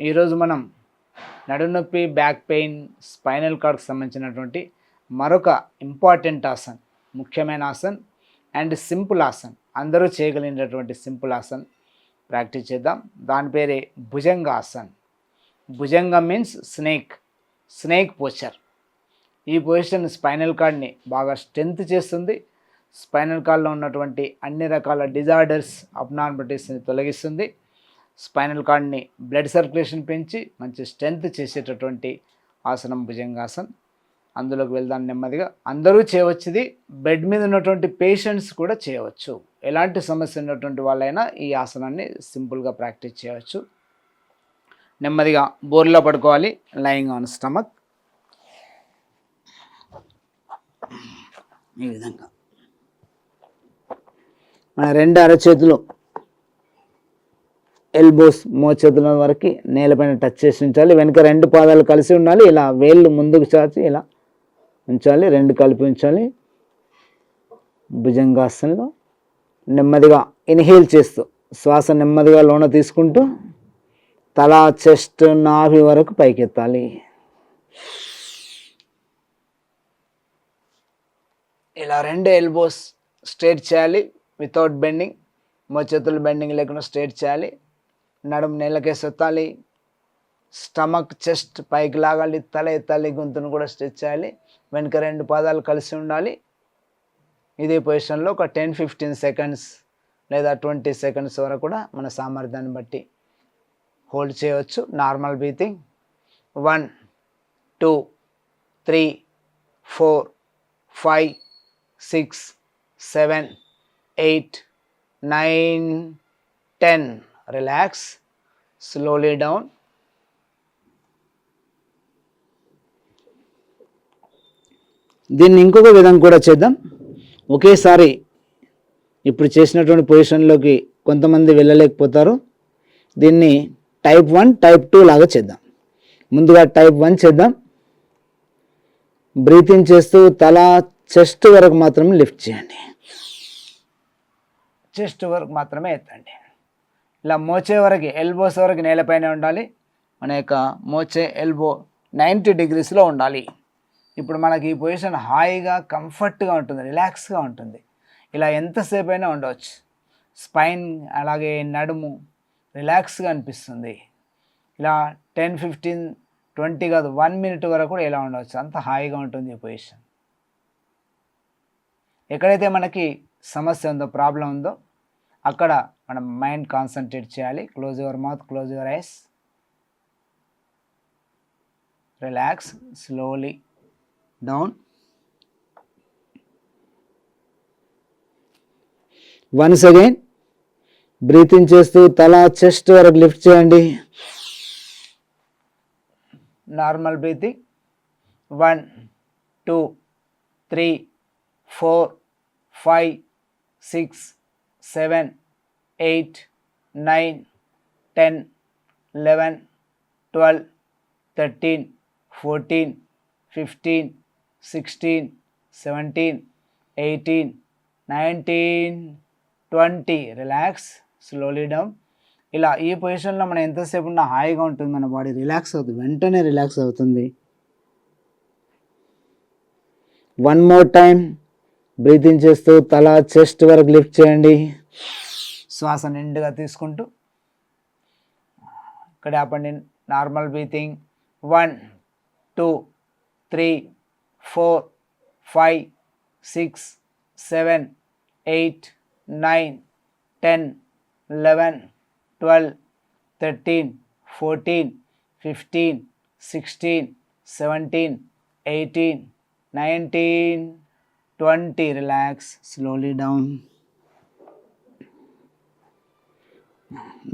ఈరోజు మనం నడునొప్పి back pain spinal కార్డ్కి సంబంధించినటువంటి మరొక ఇంపార్టెంట్ ఆసన్ ముఖ్యమైన ఆసన్ అండ్ సింపుల్ ఆసన్. అందరూ చేయగలిగినటువంటి సింపుల్ ఆసన్ ప్రాక్టీస్ చేద్దాం. దాని పేరే Bhujanga asan. Bhujanga means snake snake posture. ఈ పొజిషన్ స్పైనల్ కార్డ్ని బాగా స్ట్రెంత్ చేస్తుంది. స్పైనల్ కార్డ్లో ఉన్నటువంటి అన్ని రకాల డిజార్డర్స్ అబ్నార్మలిటీస్ని తొలగిస్తుంది. స్పైనల్ కార్డ్ని బ్లడ్ సర్క్యులేషన్ పెంచి మంచి స్ట్రెంత్ చేసేటటువంటి ఆసనం భుజంగాసన్. అందులోకి వెళ్దాం నెమ్మదిగా. అందరూ చేయవచ్చుది బెడ్ మీద ఉన్నటువంటి పేషెంట్స్ కూడా చేయవచ్చు. ఎలాంటి సమస్య ఉన్నటువంటి వాళ్ళైనా ఈ ఆసనాన్ని సింపుల్గా ప్రాక్టీస్ చేయవచ్చు. నెమ్మదిగా బోర్లో పడుకోవాలి. Lying on stomach. ఈ విధంగా. మన రెండు అరచేతులు ఎల్బోస్ మోచేతుల వరకు నేలపైన టచ్ చేసి ఉంచాలి. వెనుక రెండు పాదాలు కలిసి ఉండాలి. ఇలా వేళ్ళు ముందుకు చాచి ఇలా ఉంచాలి. రెండు కలిపి ఉంచాలి. భుజంగాసనంలో నెమ్మదిగా ఇన్హేల్ చేస్తూ శ్వాస నెమ్మదిగా లోన తీసుకుంటూ తల చెస్ట్ నాభి వరకు పైకెత్తాలి. ఇలా రెండు ఎల్బోస్ స్ట్రేట్ చేయాలి. వితౌట్ బెండింగ్ మోచేతులు బెండింగ్ లేకుండా స్ట్రేట్ చేయాలి. నడుము నేలకే సొత్తాలి స్టమక్ చెస్ట్ పైకి లాగాలి తల ఎత్తాలి గొంతును కూడా స్ట్రెచ్ చేయాలి. వెనుక రెండు పాదాలు కలిసి ఉండాలి. ఇదే పొజిషన్లో ఒక టెన్ ఫిఫ్టీన్ సెకండ్స్ లేదా ట్వంటీ సెకండ్స్ వరకు కూడా మన సామర్థ్యాన్ని బట్టి హోల్డ్ చేయవచ్చు. Normal breathing one two three four five six seven eight nine ten relax slowly down దీన్ని ఇంకొక విధంగా కూడా చేద్దాం. ఒకేసారి ఇప్పుడు చేసినటువంటి పొజిషన్లోకి కొంతమంది వెళ్ళలేకపోతారు. దీన్ని టైప్ వన్ టైప్ టూ లాగా చేద్దాం. ముందుగా టైప్ వన్ చేద్దాం. బ్రీతింగ్ చేస్తూ తల చెస్ట్ వరకు మాత్రమే లిఫ్ట్ చేయండి. చెస్ట్ వరకు మాత్రమే ఎత్తండి. ఇలా మోచే వరకు ఎల్బోస్ వరకు నేలపైన ఉండాలి. మన యొక్క మోచే ఎల్బో నైంటీ డిగ్రీస్లో ఉండాలి. ఇప్పుడు మనకి ఈ పొజిషన్ హాయిగా కంఫర్ట్గా ఉంటుంది రిలాక్స్గా ఉంటుంది. ఇలా ఎంతసేపు అయినా ఉండవచ్చు స్పైన్ అలాగే నడుము రిలాక్స్గా అనిపిస్తుంది. ఇలా టెన్ ఫిఫ్టీన్ ట్వంటీ కాదు వన్ మినిట్ వరకు కూడా ఇలా ఉండవచ్చు అంత హాయిగా ఉంటుంది ఈ పొజిషన్ ఎక్కడైతే మనకి సమస్య ఉందో ప్రాబ్లం ఉందో అక్కడ మనం మైండ్ కాన్సన్ట్రేట్ చేయాలి. Close your mouth close your eyes relax slowly down once again breathing చేస్తూ తల చెస్ట్ వరకు లిఫ్ట్ చేయండి. Normal breathing one two three four five six seven eight nine ten eleven twelve thirteen fourteen fifteen sixteen seventeen eighteen nineteen twenty. Relax slowly down ఇలా ఈ పొజిషన్లో మనం ఎంతసేపు ఉన్నా హాయిగా ఉంటుంది మన బాడీ రిలాక్స్ అవుతుంది. వెంటనే రిలాక్స్ అవుతుంది. వన్ మోర్ టైం బ్రీతింగ్ చేస్తూ తల చెస్ట్ వరకు లిఫ్ట్ చేయండి. శ్వాస నిండుగా తీసుకుంటూ ఇక్కడ ఆపండి normal breathing one two three four five six seven eight nine ten eleven twelve thirteen fourteen fifteen sixteen seventeen eighteen nineteen twenty. Relax slowly down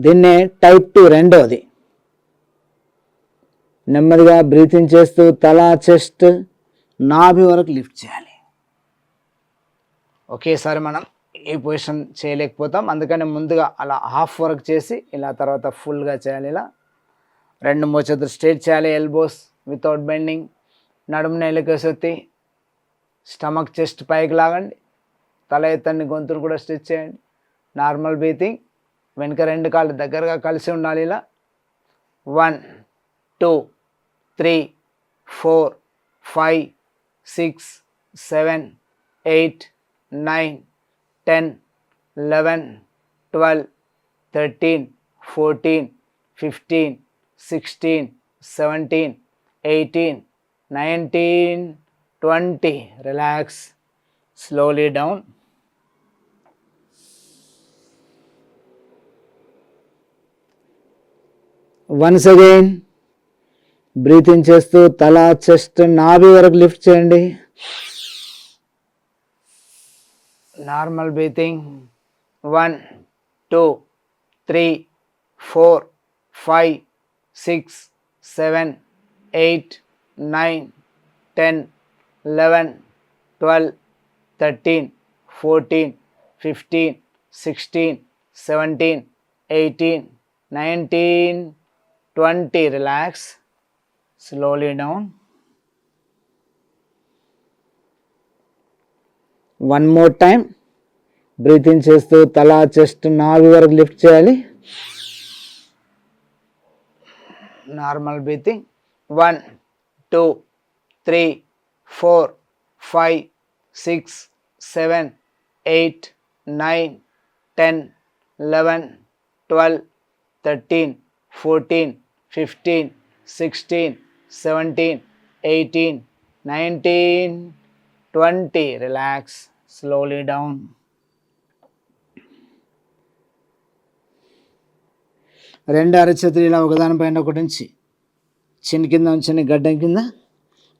దీన్నే టైప్ టూ రెండవది నెమ్మదిగా బ్రీతింగ్ చేస్తూ తల చెస్ట్ నాభి వరకు లిఫ్ట్ చేయాలి. ఒకేసారి మనం ఈ పొజిషన్ చేయలేకపోతాం. అందుకని ముందుగా అలా హాఫ్ వర్క్ చేసి ఇలా తర్వాత ఫుల్గా చేయాలి ఇలా. రెండు మోచేతులు స్ట్రేట్ చేయాలి ఎల్బోస్ వితౌట్ బెండింగ్. నడుము నేలకేసెత్తి స్టమక్ చెస్ట్ పైకి లాగండి. తల ఎత్తండి గొంతును కూడా స్ట్రెచ్ చేయండి. Normal breathing. వెనుక రెండు కాళ్ళు దగ్గరగా కలిసి ఉండాలి ఇలా. One two three four five six seven eight nine ten eleven twelve thirteen fourteen fifteen sixteen seventeen eighteen nineteen twenty relax slowly down once again breathing చేస్తూ తల చెస్ట్ నాభి వరకు లిఫ్ట్ చేయండి. Normal breathing one two three four five six seven eight nine ten eleven twelve thirteen fourteen fifteen sixteen seventeen eighteen nineteen twenty relax slowly down one more time breathing చేస్తూ తల chest నాలుగు వరకు lift చేయాలి. Normal breathing one two three four five six seven eight nine ten eleven twelve thirteen fourteen fifteen sixteen seventeen eighteen nineteen twenty relax slowly down రెండు అరచేతులు ఇలా ఒకదానిపైన ఒకటి ఉంచి చిన్న కింద ఉంచండి గడ్డం కింద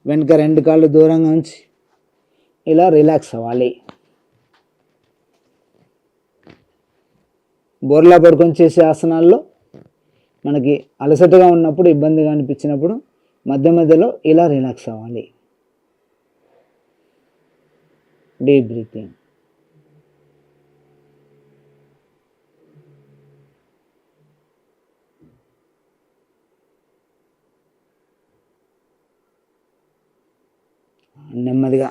వెనుక రెండు కాళ్ళు దూరంగా ఉంచి ఇలా రిలాక్స్ అవ్వాలి. బోర్లా పడుకొని చేసే ఆసనాల్లో మనకి అలసటగా ఉన్నప్పుడు ఇబ్బందిగా అనిపించినప్పుడు మధ్య మధ్యలో ఇలా రిలాక్స్ అవ్వాలి. డీప్ బ్రీతింగ్ నెమ్మదిగా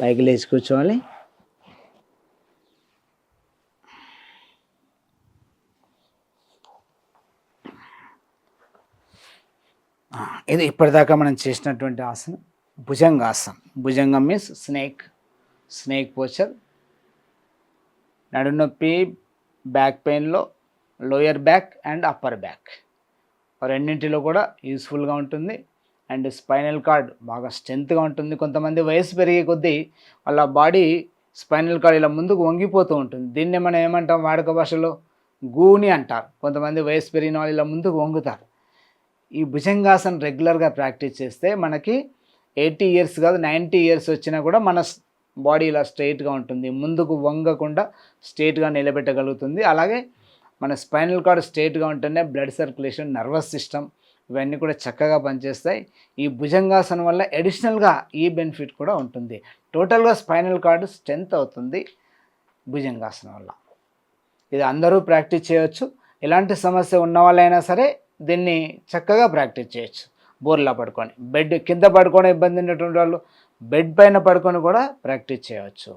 పైకి లేచి కూర్చోవాలి. ఇది ఇప్పటిదాకా మనం చేసినటువంటి ఆసనం భుజంగాసనం. భుజంగం మీన్స్ స్నేక్ స్నేక్ పోచర్ నడునొప్పి back పెయిన్లో lower back and upper back రెండింటిలో కూడా యూస్ఫుల్గా ఉంటుంది. అండ్ స్పైనల్ కార్డ్ బాగా స్ట్రెంత్గా ఉంటుంది. కొంతమంది వయసు పెరిగే కొద్దీ వాళ్ళ బాడీ స్పైనల్ కార్డ్ ఇలా ముందుకు వంగిపోతూ ఉంటుంది. దీన్నే మనం ఏమంటాం? వాడుక భాషలో గూని అంటారు. కొంతమంది వయసు పెరిగిన వాళ్ళు ఇలా ముందుకు వంగుతారు. ఈ భుజంగాసన్ రెగ్యులర్గా ప్రాక్టీస్ చేస్తే మనకి ఎయిటీ ఇయర్స్ కాదు నైంటీ ఇయర్స్ వచ్చినా కూడా మన బాడీ ఇలా స్ట్రైట్గా ఉంటుంది. ముందుకు వంగకుండా స్ట్రైట్గా నిలబెట్టగలుగుతుంది. అలాగే మన స్పైనల్ కార్డ్ స్ట్రైట్గా ఉంటేనే బ్లడ్ సర్క్యులేషన్ నర్వస్ సిస్టమ్ ఇవన్నీ కూడా చక్కగా పనిచేస్తాయి. ఈ భుజంగాసనం వల్ల అడిషనల్గా ఈ బెనిఫిట్ కూడా ఉంటుంది. టోటల్గా స్పైనల్ కార్డు స్ట్రెంత్ అవుతుంది భుజంగాసనం వల్ల. ఇది అందరూ ప్రాక్టీస్ చేయవచ్చు ఎలాంటి సమస్య ఉన్న వాళ్ళైనా సరే దీన్ని చక్కగా ప్రాక్టీస్ చేయొచ్చు. బోర్లా పడుకొని బెడ్ కింద పడుకొని ఇబ్బంది ఉన్నటువంటి వాళ్ళు బెడ్ పైన పడుకొని కూడా ప్రాక్టీస్ చేయవచ్చు